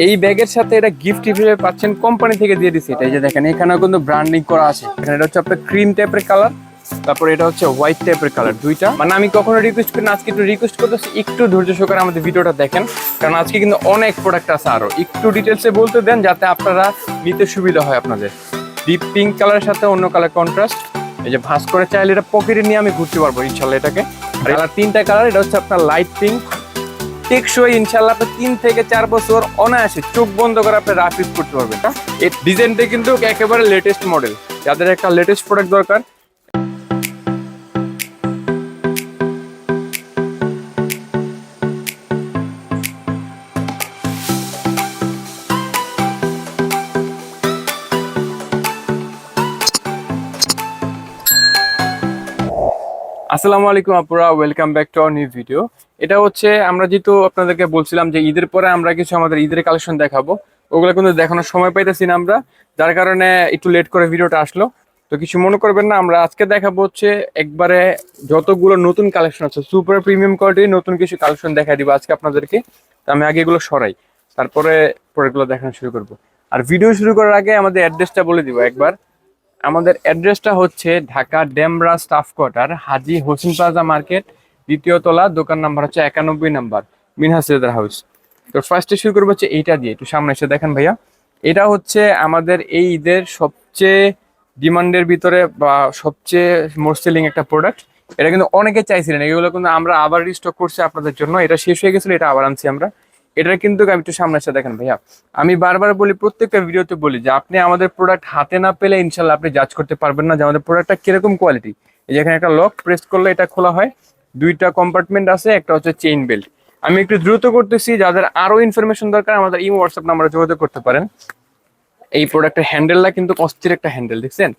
এই ব্যাগের সাথে এটা গিফট হিসেবে পাচ্ছেন কোম্পানি থেকে দিয়ে দিচ্ছে এটা এই যে দেখেন, এখানেও কিন্তু ব্র্যান্ডিং করা আছে। এখানে এটা হচ্ছে আপনার ক্রিম টাইপের কালার তারপর এটা হচ্ছে হোয়াইট টাইপের কালার দুইটা। মানে আমি কখনো রিকোয়েস্ট করি না, আজকে একটু রিকোয়েস্ট করতেছি, একটু ধৈর্য সহকারে আমাদের ভিডিওটা দেখেন, কারণ আজকে কিন্তু অনেক প্রোডাক্ট আছে আরও। একটু ডিটেলসে বলতে দেন, যাতে আপনারা নিতে সুবিধা হয় আপনাদের। ডিপ পিঙ্ক কালারের সাথে অন্য কালার কন্ট্রাস্ট এই যে ভাস করে চাইলে এটা পকেটে নিয়ে আমি ঘুরতে পারব, ইনশাল্লাহ এটাকে। আর তিনটা কালার এটা হচ্ছে আপনার লাইট পিঙ্ক টেকসই ইনশাল্লাহ আপনি তিন থেকে চার বছর অনায়াসে চোখ বন্ধ করে আপনি রাফ করতে পারবেন হ্যাঁ? এই ডিজাইনটা কিন্তু একেবারে লেটেস্ট মডেল যাদের একটা লেটেস্ট প্রোডাক্ট দরকার আসসালামু আলাইকুম আপুরা welcome back to our new video এটা হচ্ছে, আমরা যেহেতু আপনাদেরকে বলছিলাম যে ঈদের পরে আমরা কিছু আমাদের ঈদের কালেকশন দেখাবো, ওগুলো কিন্তু দেখানোর সময় পাইতেছি না আমরা, যার কারণে একটু লেট করে ভিডিওটা আসলো। তো কিছু মনে করবেন না, আমরা আজকে দেখাবো হচ্ছে একবারে যতগুলো নতুন কালেকশন আছে সুপার প্রিমিয়াম কোয়ালিটির নতুন কিছু কালেকশন দেখা দিব আজকে আপনাদেরকে। তো আমি আগে এগুলো সরাই, তারপরে পরেগুলো দেখানো শুরু করব। আর ভিডিও শুরু করার আগে আমাদের অ্যাড্রেসটা বলে দিব একবার। আমাদের অ্যাড্রেসটা হচ্ছে Dhaka Demra staff quarter, Haji Hossain plaza market, দ্বিতীয় তলা, দোকান নাম্বার হচ্ছে একানব্বই নাম্বার মিনহাস লেদার হাউস। তো ফার্স্টে শুরু করব হচ্ছে এইটা দিয়ে, একটু সামনে এসে দেখেন ভাইয়া। এটা হচ্ছে আমাদের এই ঈদের সবচেয়ে ডিমান্ডের ভিতরে বা সবচেয়ে মোস্ট সেলিং একটা প্রোডাক্ট এটা কিন্তু অনেকে চাইছিলেন, এগুলো কিন্তু আমরা আবার রিস্টক করছি আপনাদের জন্য। এটা শেষ হয়ে গেছিল, এটা আবার আনছি আমরা। এটা কিন্তু আমি একটু সামনে এসে দেখেন ভাইয়া। আমি বারবার বলি, প্রত্যেকটা ভিডিওতে বলি যে আপনি আমাদের প্রোডাক্ট হাতে না পেলে ইনশাল্লাহ আপনি জাজ করতে পারবেন না যে আমাদের প্রোডাক্টটা কীরকম কোয়ালিটি এই যে এখানে একটা লক প্রেস করলে এটা খোলা হয়। দুইটা কম্পার্টমেন্ট আছে, একটা হচ্ছে চেইন বেল্ট আমি একটু দ্রুত করতেছি, যাদের আরও ইনফরমেশন দরকার, আমাদের ইমো হোয়াটসঅ্যাপ নাম্বারে যোগাযোগ করতে পারেন। এই প্রোডাক্টের হ্যান্ডেলটা কিন্তু অস্থির একটা হ্যান্ডেল দেখছেন?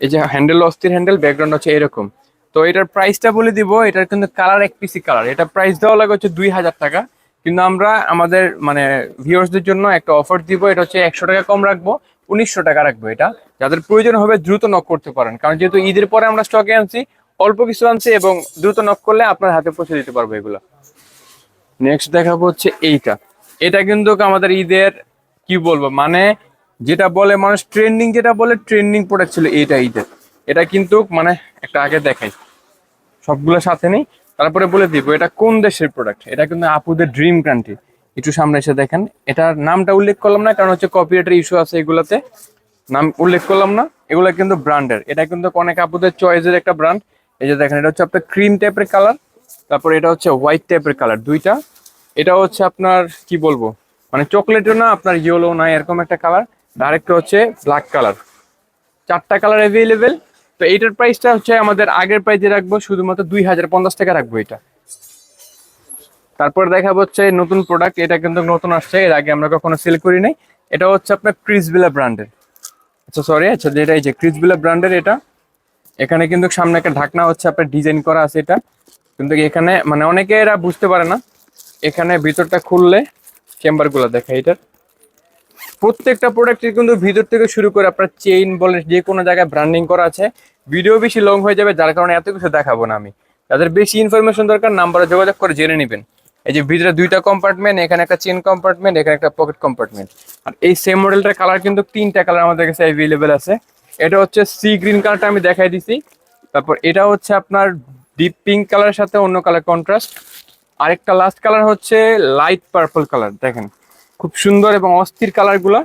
এই যে হ্যান্ডেল অস্থির হ্যান্ডেল ব্যাকগ্রাউন্ড হচ্ছে এরকম। তো এটার প্রাইসটা বলে দিব, এটার কিন্তু কালার এক পিসি কালার এটা প্রাইস দেওয়া লাগে হচ্ছে দুই হাজার টাকা। কিন্তু আমরা আমাদের মানে ভিউয়ার্সদের জন্য একটা অফার দিব, এটা হচ্ছে একশো টাকা কম রাখব, উনিশশো টাকা রাখব এটা। যাদের প্রয়োজন হবে দ্রুত নক করতে পারেন। কারণ যেহেতু ঈদের পরে আমরা স্টকে আনছি, অল্প কিছু আনছি এবং দ্রুত নক করলে আপনার হাতে পৌঁছে দিতে পারব এগুলো। নেক্সট দেখাবো হচ্ছে এইটা। এটা কিন্তু আমাদের ঈদের, কি বলব মানে যেটা বলে মানুষ ট্রেন্ডিং যেটা বলে ট্রেন্ডিং প্রোডাক্ট ছিল এইটা ঈদের। এটা কিন্তু মানে একটা আগে দেখাই। সবগুলো সাথে নেই। তারপরে বলে দিব, এটা কোন দেশের প্রোডাক্ট এটা কিন্তু আপুদের ড্রিম কান্ট্রি একটু সামনে এসে দেখেন, এটার নামটা উল্লেখ করলাম না, কারণ হচ্ছে কপিরাইটের ইস্যু আছে এগুলাতে। নাম উল্লেখ করলাম না, এগুলো কিন্তু ব্র্যান্ডের এটা কিন্তু অনেক আপুদের চয়েসের একটা ব্র্যান্ড এই যে দেখেন, এটা হচ্ছে আপনার ক্রিম টাইপের কালার তারপর এটা হচ্ছে হোয়াইট টাইপের কালার দুইটা। এটা হচ্ছে আপনার, কি বলব? মানে চকলেটও না, আপনার ইয়েলো না, এরকম একটা কালার আরেকটা হচ্ছে ব্ল্যাক কালার চারটা কালার অ্যাভেলেবেল তো এইটার প্রাইসটা হচ্ছে আমাদের আগের প্রাইজে রাখব, শুধুমাত্র দুই হাজার পঞ্চাশ টাকা রাখব এটা। তারপর দেখা হচ্ছে নতুন প্রোডাক্ট এটা কিন্তু নতুন আসছে, এর আগে আমরা কখনো সেল করি নাই। এটা হচ্ছে আপনার ক্রিসবিলা ব্র্যান্ডের আচ্ছা সরি আচ্ছা যেটা এই যে ক্রিসবিলা ব্র্যান্ডের এটা, এখানে কিন্তু সামনে একটা ঢাকনা হচ্ছে, আপনার ডিজাইন করা আছে এটা। কিন্তু এখানে মানে অনেকে এরা বুঝতে পারে না, এখানে ভিতরটা খুললে চেম্বারগুলো দেখা এটার। প্রত্যেকটা প্রোডাক্টের কিন্তু ভিতর থেকে শুরু করে আপনার চেইন বলেন, যে কোনো জায়গায় ব্র্যান্ডিং করা আছে ভিডিও বেশি লং হয়ে যাবে, যার কারণে এত কিছু দেখাবো না আমি। যাদের বেশি ইনফরমেশন দরকার নাম্বারে যোগাযোগ করে জেনে নেবেন। এই যে ভিতরে দুইটা কম্পার্টমেন্ট এখানে একটা চেন কম্পার্টমেন্ট এখানে একটা পকেট কম্পার্টমেন্ট আর এই সেম মডেলটার কালার কিন্তু তিনটা কালার আমাদের কাছে অ্যাভেলেবেল আছে। এটা হচ্ছে সি গ্রিন কালারটা আমি দেখাই দিছি। তারপর এটা হচ্ছে আপনার ডিপ পিঙ্ক কালারের সাথে অন্য কালার কন্ট্রাস্ট আরেকটা লাস্ট কালার হচ্ছে লাইট পার্পল কালার দেখেন। খুব সুন্দর এবং অস্থির কালারগুলো।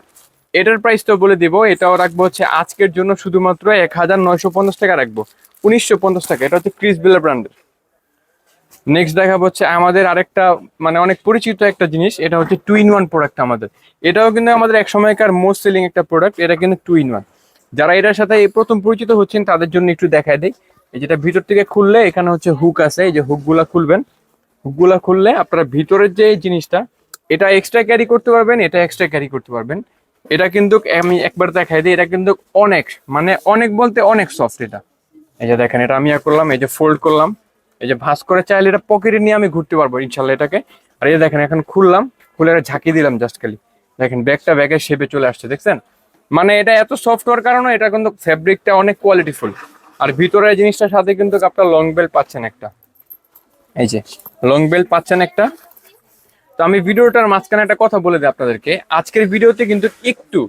এটার প্রাইসটাও বলে দিব, এটাও রাখব হচ্ছে আজকের জন্য শুধুমাত্র এক হাজার নয়শো পঞ্চাশ টাকা রাখব। উনিশশো পঞ্চাশ টাকা, এটা হচ্ছে ক্রিস বিলা ব্র্যান্ডের। নেক্সট দেখাবো হচ্ছে আমাদের আরেকটা মানে অনেক পরিচিত একটা জিনিস, এটা হচ্ছে টু ইন ওয়ান প্রোডাক্ট আমাদের। এটাও কিন্তু আমাদের এক সময়কার মোস্ট সেলিং একটা প্রোডাক্ট এটা কিন্তু টু ইন ওয়ান যারা এটার সাথে এই প্রথম পরিচিত হচ্ছেন, তাদের জন্য একটু দেখায় দেয় এই যেটা ভিতর থেকে খুললে, এখানে হচ্ছে হুক আছে, এই যে হুকগুলা খুলবেন। হুকগুলা খুললে আপনার ভিতরের যে জিনিসটা এটা এক্সট্রা ক্যারি করতে পারবেন, এটা এক্সট্রা ক্যারি করতে পারবেন। এটা কিন্তু আমি একবার দেখাই দিই, এটা কিন্তু অনেক মানে অনেক বলতে অনেক সফট এটা। এই যে দেখেন, এটা আমি ইয়া করলাম, এই যে ফোল্ড করলাম। এই যে ভাঁজ করে চাইলে এটা পকেটে নিয়ে আমি ঘুরতে পারব, ইনশাল্লাহ এটাকে। আর এই দেখেন, এখন খুললাম, খুলে এটা ঝাঁকি দিলাম জাস্ট খালি। দেখেন, ব্যাগটা ব্যাগের শেপে চলে আসছে, দেখছেন? মানে এটা এত সফট হওয়ার কারণে এটা কিন্তু ফ্যাব্রিকটা অনেক কোয়ালিটিফুল আর ভিতরের জিনিসটার সাথে কিন্তু আপনার লং বেল্ট পাচ্ছেন একটা। এই যে লং বেল্ট পাচ্ছেন একটা। আমি ভিডিওটার মাঝখানে একটা কথা বলে দিই আপনাদেরকে। আজকের ভিডিওতে কিন্তু একটু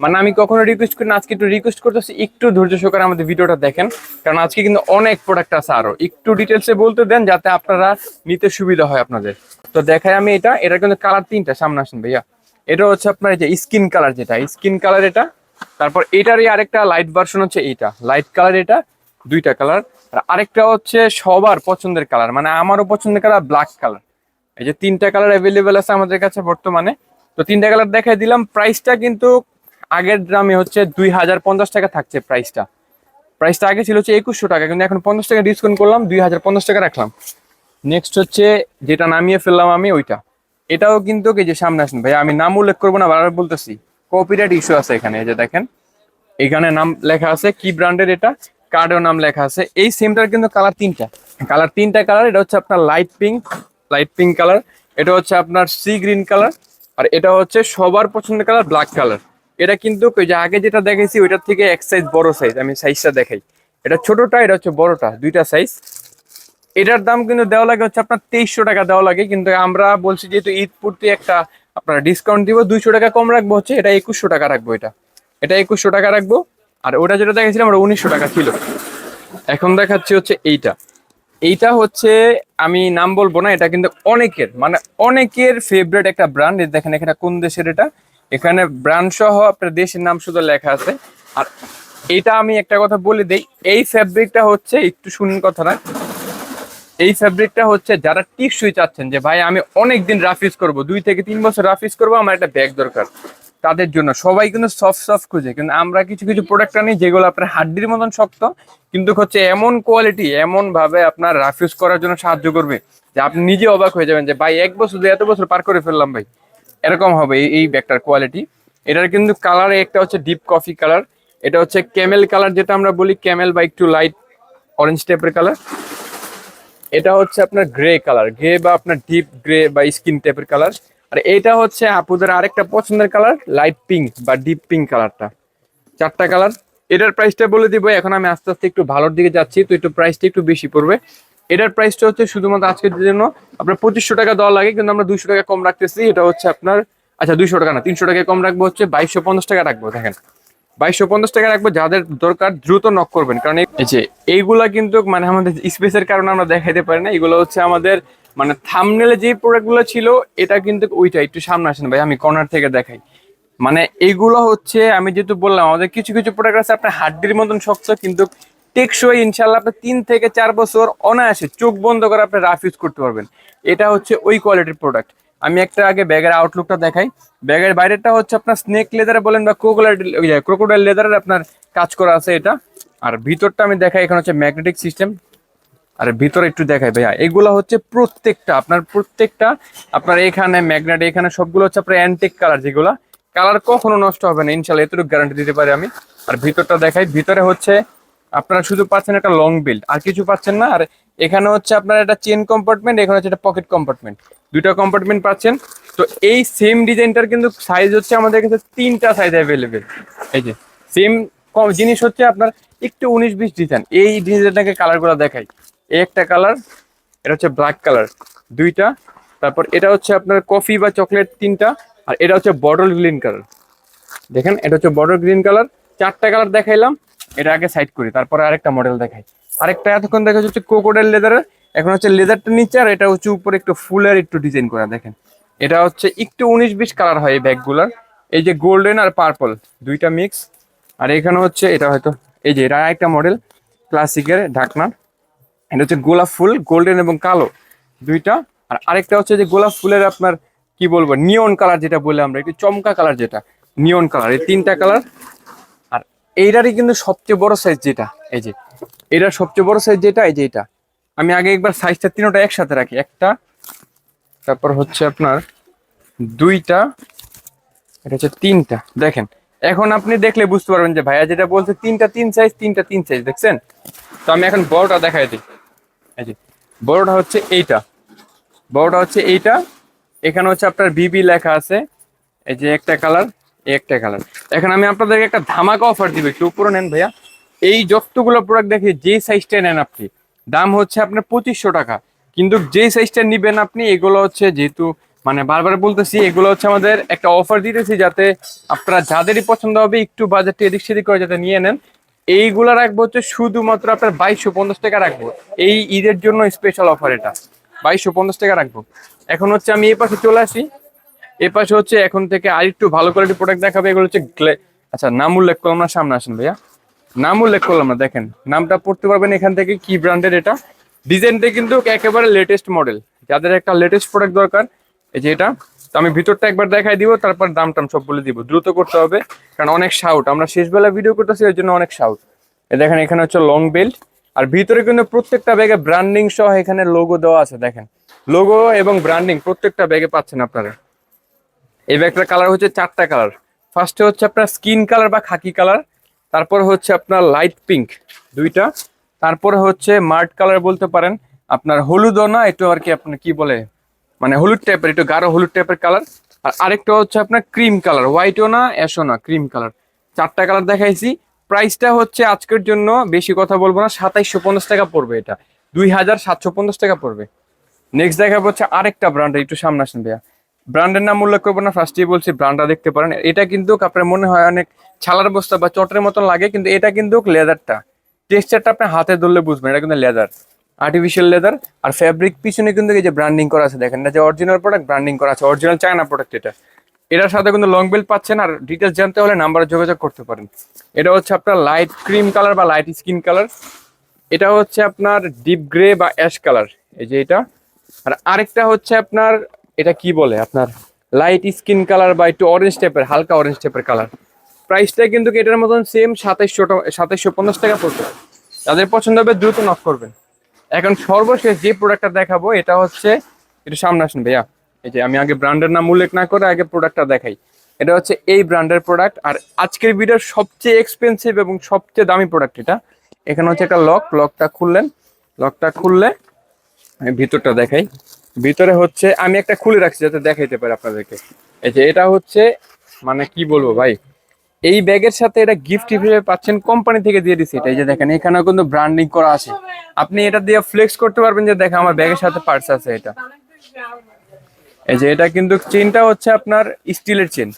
মানে আমি কখনো রিকোয়েস্ট করি না, আজকে একটু রিকোয়েস্ট করতেছি, একটু ধৈর্য সহকারে আমাদের ভিডিওটা দেখেন। কারণ আজকে কিন্তু অনেক প্রোডাক্ট আছে আরও। একটু ডিটেলসে বলতে দেন, যাতে আপনারা নিতে সুবিধা হয় আপনাদের। তো দেখাই আমি এটা এটা কিন্তু কালার তিনটা, সামনে আসেন ভাইয়া। এটা হচ্ছে আপনার এই যে স্কিন কালার যেটা স্কিন কালার এটা, তারপর এটারই আরেকটা লাইট ভার্সন হচ্ছে এইটা। লাইট কালার এটা, দুইটা কালার আর আরেকটা হচ্ছে সবার পছন্দের কালার মানে আমারও পছন্দের কালার ব্ল্যাক কালার এই যে তিনটা কালার অ্যাভেলেবেল আছে আমাদের কাছে বর্তমানে। তো তিনটা কালার দেখাই দিলাম। প্রাইসটা কিন্তু আগের দামে হচ্ছে দুই হাজার পঞ্চাশ টাকা থাকছে প্রাইসটা প্রাইসটা আগে ছিল হচ্ছে একুশশো টাকা, কিন্তু এখন পঞ্চাশ টাকা ডিসকাউন্ট করলাম, দুই হাজার পঞ্চাশ টাকা রাখলাম। নেক্সট হচ্ছে যেটা নামিয়ে ফেললাম আমি, ওইটা। এটাও কিন্তু এই যে সামনে আসেন। ভাই আমি নাম উল্লেখ করব না, বারবার বলতেছি। কপিরাইট ইস্যু আছে এখানে যে দেখেন। এখানে নাম লেখা আছে, কি ব্র্যান্ডের এটা? কার্ডেও নাম লেখা আছে। এই সিমটার কিন্তু কালার তিনটা। কালার তিনটা কালার এটা হচ্ছে আপনার light pink light pink colour, এটা হচ্ছে আপনার সি গ্রিন কালার, আর এটা হচ্ছে সবার পছন্দের কালার ব্ল্যাক কালার। এটা কিন্তু যে আগে যেটা দেখেছি ওইটার থেকে এক সাইজ বড় সাইজ আমি সাইজটা দেখাই। এটা ছোটটা, এটা হচ্ছে বড়টা, দুইটা সাইজ এটার দাম কিন্তু দেওয়া লাগে হচ্ছে আপনার তেইশশো টাকা দেওয়া লাগে, কিন্তু আমরা বলছি যেহেতু ঈদ পূর্তি একটা আপনার ডিসকাউন্ট দিব, দুইশো টাকা কম রাখব হচ্ছে, এটা একুশশো টাকা রাখব এটা। এটা একুশশো টাকা রাখব, আর ওটা যেটা দেখেছিলাম ওটা উনিশশো টাকা ছিল। এখন দেখাচ্ছি হচ্ছে এইটা। এইটা হচ্ছে, আমি নাম বলব না, এটা কিন্তু অনেকের মানে অনেকের ফেভারিট একটা ব্র্যান্ড দেখেন এখানে কোন দেশের এটা? এখানে ব্র্যান্ড সহ আপনার দেশের নাম শুধু লেখা আছে। আর এটা আমি একটা কথা বলে দেই, এই ফ্যাব্রিকটা হচ্ছে, একটু শুনুন কথাটা এই ফ্যাব্রিকটা হচ্ছে যারা টিকসই চাচ্ছেন যে, ভাই, আমি অনেক দিন রাফিজ করব, দুই থেকে তিন বছর রাফিজ করব, আমার একটা ব্যাগ দরকার। তাদের জন্য। সবাই কিন্তু সফট সফট খুঁজে। কিন্তু আমরা কিছু কিছু প্রোডাক্ট আনি যেগুলো আপনার হাড্ডির মতন শক্ত, কিন্তু হচ্ছে এমন কোয়ালিটি এমন ভাবে আপনার রাফিউজ করার জন্য সাহায্য করবে যে আপনি নিজে অবাক হয়ে যাবেন যে, ভাই, এক বছর এত বছর পার করে ফেললাম ভাই। এরকম হবে এই ব্যাগটার কোয়ালিটি এটার কিন্তু কালার একটা হচ্ছে ডিপ কফি কালার এটা হচ্ছে ক্যামেল কালার যেটা আমরা বলি ক্যামেল বা একটু লাইট অরেঞ্জ টাইপের কালার এটা হচ্ছে আপনার গ্রে কালার গ্রে বা আপনার ডিপ গ্রে বা স্কিন টাইপের কালার আর এটা হচ্ছে আপুদের আরেকটা পছন্দের কালার লাইট পিঙ্ক বা ডিপ পিঙ্ক কালারটা। চারটা কালার। এটার প্রাইসটা বলে দিব, এখন আমি আস্তে আস্তে একটু ভালোর দিকে যাচ্ছি, তো একটু প্রাইসটা একটু বেশি পড়বে। এটার প্রাইসটা হচ্ছে শুধুমাত্র আজকের জন্য আপনার পঁচিশশো টাকা দেওয়া লাগে, কিন্তু আমরা দুইশো টাকা কম রাখতেছি। এটা হচ্ছে আপনার আচ্ছা দুইশো টাকা না, তিনশো টাকা কম রাখব, হচ্ছে বাইশশো পঞ্চাশ টাকা রাখব, দেখেন। বাইশশো পঞ্চাশ টাকা রাখব, যাদের দরকার দ্রুত নক করবেন। কারণ এই যে, এইগুলা কিন্তু মানে আমাদের স্পেসের কারণে আমরা দেখাইতে পারি না, এগুলো হচ্ছে আমাদের মানে থামনেলে যে প্রোডাক্টগুলো ছিল, এটা কিন্তু ওইটা একটু সামনে আসেন ভাই, আমি কর্নার থেকে দেখাই। মানে এইগুলো হচ্ছে, আমি যেহেতু বললাম, আমাদের কিছু কিছু প্রোডাক্ট আছে আপনার হাড্ডির মতন শক্ত, কিন্তু টেকসই ইনশাল্লাহ আপনি তিন থেকে চার বছর অনায়াসে চোখ বন্ধ করে আপনি রাফ ইউজ করতে পারবেন। এটা হচ্ছে ওই কোয়ালিটির প্রোডাক্ট আমি একটা আগে ব্যাগের আউটলুকটা দেখাই। ব্যাগের বাইরেটা হচ্ছে আপনার স্নেক লেদারে বলেন বা ক্রোকোডাইল ক্রোকোডাইল লেদারের আপনার কাজ করা আছে এটা। আর ভিতরটা আমি দেখাই, এখানে হচ্ছে ম্যাগনেটিক সিস্টেম আর ভিতরে একটু দেখাই ভাইয়া। এগুলো হচ্ছে প্রত্যেকটা, আপনার প্রত্যেকটা, আপনার এখানে ম্যাগনেট, এখানে সবগুলো হচ্ছে আপনার অ্যান্টিক কালার যেগুলো। কালার কখনো নষ্ট হবে না, ইনশাল্লাহ এতটুকু গ্যারান্টি দিতে পারি আমি। আর ভিতরটা দেখাই, ভিতরে হচ্ছে আপনারা শুধু পাচ্ছেন একটা লং বেল্ট আর কিছু পাচ্ছেন না। আর এখানে হচ্ছে আপনার একটা চেন কম্পার্টমেন্ট এখানে হচ্ছে একটা পকেট কম্পার্টমেন্ট দুইটা কম্পার্টমেন্ট পাচ্ছেন। তো এই সেম ডিজাইনটার কিন্তু সাইজ হচ্ছে আমাদের কাছে তিনটা সাইজ অ্যাভেলেবেল এই যে সেম কম, জিনিস হচ্ছে আপনার একটু উনিশ বিশ ডিজাইন এই ডিজাইনটাকে কালারগুলো দেখাই। এই একটা কালার, এটা হচ্ছে ব্ল্যাক কালার, দুইটা। তারপর এটা হচ্ছে আপনার কফি বা চকলেট তিনটা, আর এটা হচ্ছে বটল গ্রিন কালার। দেখেন, এটা হচ্ছে বটল গ্রিন কালার। চারটা কালার দেখাইলাম, এটা আগে সাইড করি, তারপরে আরেকটা মডেল দেখাই। আরেকটা এতক্ষণ দেখা যাচ্ছে কোকোডাইল লেদারের এখন হচ্ছে লেদারটা নিচে, আর এটা হচ্ছে উপরে একটু ফুলের একটু ডিজাইন করা, দেখেন। এটা হচ্ছে একটু উনিশ বিশ কালার হয় এই ব্যাগগুলার। এই যে গোল্ডেন আর পার্পল দুইটা মিক্স আর এখানে হচ্ছে, এটা হয়তো, এই যে, এটা একটা মডেল ক্লাসিকের ঢাকনা। এটা হচ্ছে গোলাপ ফুল গোল্ডেন এবং কালো দুইটা। আর আরেকটা হচ্ছে যে গোলাপ ফুলের আপনার, কি বলব নিয়ন কালার যেটা বলে আমরা, একটু চমকা কালার যেটা নিয়ন কালার এই তিনটা কালার আর এইটারই কিন্তু সবচেয়ে বড় সাইজ যেটা, এই যে, এটার সবচেয়ে বড় সাইজ যেটা, এই যে এটা। আমি আগে একবার সাইজটা তিনটা একসাথে রাখি, একটা, তারপর হচ্ছে আপনার দুইটা, এটা হচ্ছে তিনটা, দেখেন। এখন আপনি দেখলে বুঝতে পারবেন যে ভাইয়া যেটা বলছে, তিনটা তিন সাইজ তিনটা তিন সাইজ দেখছেন? তো আমি এখন বড়টা দেখাই দিই। এই বড়টা হচ্ছে এইটা। বড়টা হচ্ছে এইটা। এখানে হচ্ছে আপনার বিবি লেখা আছে। এই যে একটা কালার একটা কালার এখন আমি আপনাদেরকে একটা ধামাকা অফার দিব, একটু উপরে নেন ভাইয়া। এই যতগুলো প্রোডাক্ট দেখে যে সাইজটা নেন আপনি, দাম হচ্ছে আপনার পঁচিশশো টাকা। কিন্তু যে সাইজটা নিবেন আপনি, এগুলো হচ্ছে যেহেতু মানে বারবার বলতেছি, এগুলো হচ্ছে আমাদের একটা অফার দিতেছি যাতে আপনারা যাদেরই পছন্দ হবে, একটু বাজেটটা এদিক সেদিক করে যাতে নিয়ে নেন। এইগুলো রাখব হচ্ছে শুধুমাত্র আপনার বাইশশো পঞ্চাশ টাকা রাখব। এই ঈদের জন্য স্পেশাল অফার এটা। বাইশশো পঞ্চাশ টাকা রাখব। এখন হচ্ছে আমি এই পাশে চলে আসি। এই পাশে হচ্ছে এখন থেকে আরেকটু ভালো কোয়ালিটি প্রোডাক্ট দেখাবে। এগুলো হচ্ছে আচ্ছা নাম উল্লেখ করলাম না, সামনে আসেন ভাইয়া। নাম উল্লেখ করলাম না, দেখেন। নামটা পড়তে পারবেন এখান থেকে কি ব্র্যান্ডের এটা। ডিজাইনটা কিন্তু একেবারে লেটেস্ট মডেল যাদের একটা লেটেস্ট প্রোডাক্ট দরকার, এই যে এটা। তো আমি ভিতরটা একবার দেখাই দিব, তারপর দাম টাম সব বলে দিব। দ্রুত করতে হবে, কারণ অনেক শাউট আমরা শেষবেলা ভিডিও করতেছি, ওই জন্য অনেক শাউট এ দেখেন, এখানে হচ্ছে লং বেল্ট আর ভিতরে কিন্তু প্রত্যেকটা ব্যাগে ব্র্যান্ডিং সহ এখানে লোগো দেওয়া আছে, দেখেন। লোগো এবং ব্র্যান্ডিং প্রত্যেকটা ব্যাগে পাচ্ছেন আপনারা। এই ব্যাগটার কালার হচ্ছে চারটা কালার ফার্স্টে হচ্ছে আপনার স্কিন কালার বা খাকি কালার তারপর হচ্ছে আপনার লাইট পিঙ্ক দুইটা। তারপরে হচ্ছে মার্ট কালার বলতে পারেন, আপনার হলুদও না, একটু আর কি আপনার কি বলে? মানে হলুদ টাইপের একটু গাঢ় হলুদ টাইপের কালার আর আরেকটা হচ্ছে আপনার ক্রিম কালার হোয়াইটও না অ্যাশও না ক্রিম কালার চারটা কালার দেখাইছি। প্রাইসটা হচ্ছে আজকের জন্য, বেশি কথা বলব না, সাতাইশশো পঞ্চাশ টাকা পড়বে এটা। দুই হাজার সাতশো পঞ্চাশ টাকা পড়বে। নেক্সট দেখাবো হচ্ছে আরেকটা ব্র্যান্ড একটু সামনে আসেন ভাইয়া। ব্র্যান্ডের নাম উল্লেখ করব না ফার্স্টেই বলছি ব্র্যান্ডটা দেখতে পারেন। এটা কিন্তু আপনার মনে হয় অনেক ছালার বস্তা বা চটের মতন লাগে, কিন্তু এটা কিন্তু লেদারটা টেক্সচারটা আপনি হাতে ধরলে বুঝবেন, এটা কিন্তু লেদার আর্টিফিশিয়াল লেদার আর ফ্যাব্রিক পিছনে কিন্তু এই যে ব্র্যান্ডিং করা আছে, দেখেন না যে অরিজিনাল প্রোডাক্ট ব্র্যান্ডিং করা আছে অরিজিনাল চায়না প্রোডাক্ট এটা। এটার সাথে কিন্তু লং বেল্ট পাচ্ছেন আর ডিটেলস জানতে হলে নাম্বারে যোগাযোগ করতে পারেন। এটা হচ্ছে আপনার লাইট ক্রিম কালার বা লাইট স্কিন কালার এটা হচ্ছে আপনার ডিপ গ্রে বা অ্যাশ কালার এই যে এটা। আর আরেকটা হচ্ছে আপনার, এটা কি বলে? আপনার লাইট স্কিন কালার বা একটু অরেঞ্জ টাইপের হালকা অরেঞ্জ টাইপের কালার প্রাইসটা কিন্তু এটার মতন সেম সাতাইশশো সাতাইশশো পঞ্চাশ টাকা পড়বে যাদের পছন্দ হবে দ্রুত নক করবেন। এখন সর্বশেষ যে প্রোডাক্টটা দেখাবো, এটা হচ্ছে, একটু সামনে আসুন ভাইয়া। এই যে আমি আগে ব্র্যান্ডের নাম উল্লেখ না করে আগে প্রোডাক্টটা দেখাই। এটা হচ্ছে এই ব্র্যান্ডের প্রোডাক্ট আর আজকের ভিডিওর সবচেয়ে এক্সপেন্সিভ এবং সবচেয়ে দামি প্রোডাক্ট এটা। এখানে হচ্ছে একটা লক লকটা খুললেন। লকটা খুললে ভিতরটা দেখাই। ভিতরে হচ্ছে, আমি একটা খুলে রাখছি যাতে দেখাইতে পারি আপনাদেরকে। এই যে এটা হচ্ছে মানে কি বলব ভাই? এই ব্যাগের সাথে এটা গিফট হিসেবে পাচ্ছেন কোম্পানি থেকে দিয়ে দিছে। এটা এই যে দেখেন, এখানেও কিন্তু ব্র্যান্ডিং করা আছে। আপনি এটা দিয়ে ফ্লেক্স করতে পারবেন যে, দেখেন আমার ব্যাগের সাথে পার্স আছে এটা। এই যে এটা কিন্তু চেনটা হচ্ছে আপনার স্টিলের চেন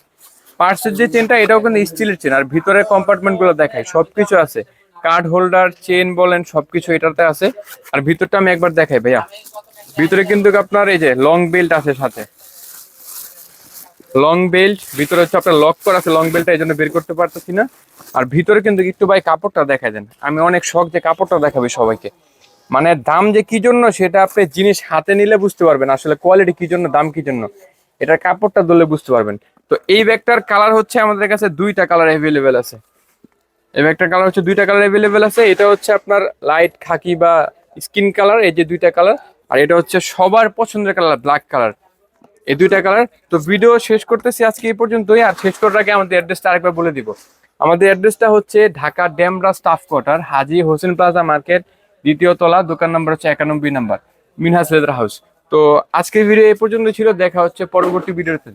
পার্টসের যে চেনটা এটাও কিন্তু স্টিলের চেন আর ভিতরে কম্পার্টমেন্টগুলো দেখায় সবকিছু আছে। কার্ড হোল্ডার চেন বলেন, সবকিছু এটাতে আছে। আর ভিতরটা আমি একবার দেখাই ভাইয়া। ভিতরে কিন্তু আপনার এই যে লং বেল্ট আছে সাথে। লং বেল্ট ভিতরে হচ্ছে আপনার লক করা আছে লং বেল্টটা এই জন্য বের করতে পারতেছি না আর ভিতরে কিন্তু একটু ভাই কাপড়টা দেখা দেন। আমি অনেক শখ যে কাপড়টা দেখাবি সবাইকে। মানে দাম যে কি জন্য, সেটা আপনি জিনিস হাতে নিলে বুঝতে পারবেন, আসলে কোয়ালিটি কি জন্য, দাম কি জন্য। এটার কাপড়টা ধরলে বুঝতে পারবেন। তো এই ব্যাগটার কালার হচ্ছে আমাদের কাছে দুইটা কালার অ্যাভেলেবেল আছে। এই ব্যাগটার কালার হচ্ছে দুইটা কালার অ্যাভেলেবেল আছে। এটা হচ্ছে আপনার লাইট খাকি বা স্কিন কালার এই যে দুইটা কালার আর এটা হচ্ছে সবার পছন্দের কালার ব্ল্যাক কালার এই দুইটা কালার তো ভিডিও শেষ করতেছি আজকে এই পর্যন্তই। আর শেষ করার আগে আমাদের অ্যাড্রেসটা আরেকবার বলে দিব। আমাদের অ্যাড্রেসটা হচ্ছে Dhaka Demra staff quarter Haji Hossain plaza market দ্বিতীয় তলা, দোকান নাম্বার হচ্ছে একানব্বই নাম্বার মিনহাস লেদার হাউস তো আজকের ভিডিও এই পর্যন্ত ছিল। দেখা হচ্ছে পরবর্তী ভিডিওতে